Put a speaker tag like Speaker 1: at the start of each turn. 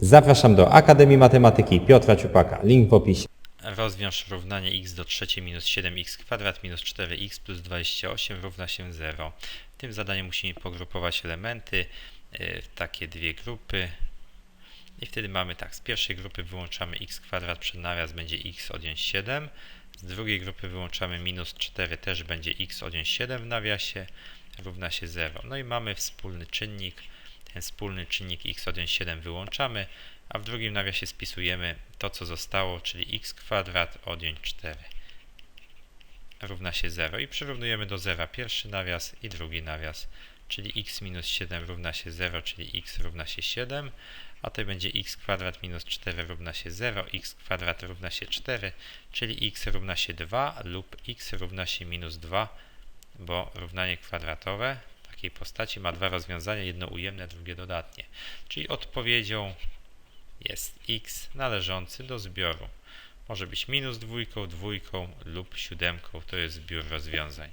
Speaker 1: Zapraszam do Akademii Matematyki Piotra Ciupaka. Link w opisie.
Speaker 2: Rozwiąż równanie x do trzeciej minus 7x kwadrat minus 4x plus 28 równa się 0. W tym zadaniu musimy pogrupować elementy y, w takie dwie grupy. I wtedy mamy tak, z pierwszej grupy wyłączamy x kwadrat przed nawias będzie x odjąć 7. Z drugiej grupy wyłączamy minus 4, też będzie x odjąć 7 w nawiasie, równa się 0. No i mamy wspólny czynnik. Ten wspólny czynnik x odjąć 7 wyłączamy, a w drugim nawiasie spisujemy to, co zostało, czyli x kwadrat odjąć 4 równa się 0 i przyrównujemy do zera pierwszy nawias i drugi nawias, czyli x minus 7 równa się 0, czyli x równa się 7, a to będzie x kwadrat minus 4 równa się 0, x kwadrat równa się 4, czyli x równa się 2 lub x równa się minus 2, bo równanie kwadratowe takiej postaci ma dwa rozwiązania, jedno ujemne, drugie dodatnie. Czyli odpowiedzią jest x należący do zbioru. Może być minus dwójką, dwójką lub siódemką. To jest zbiór rozwiązań.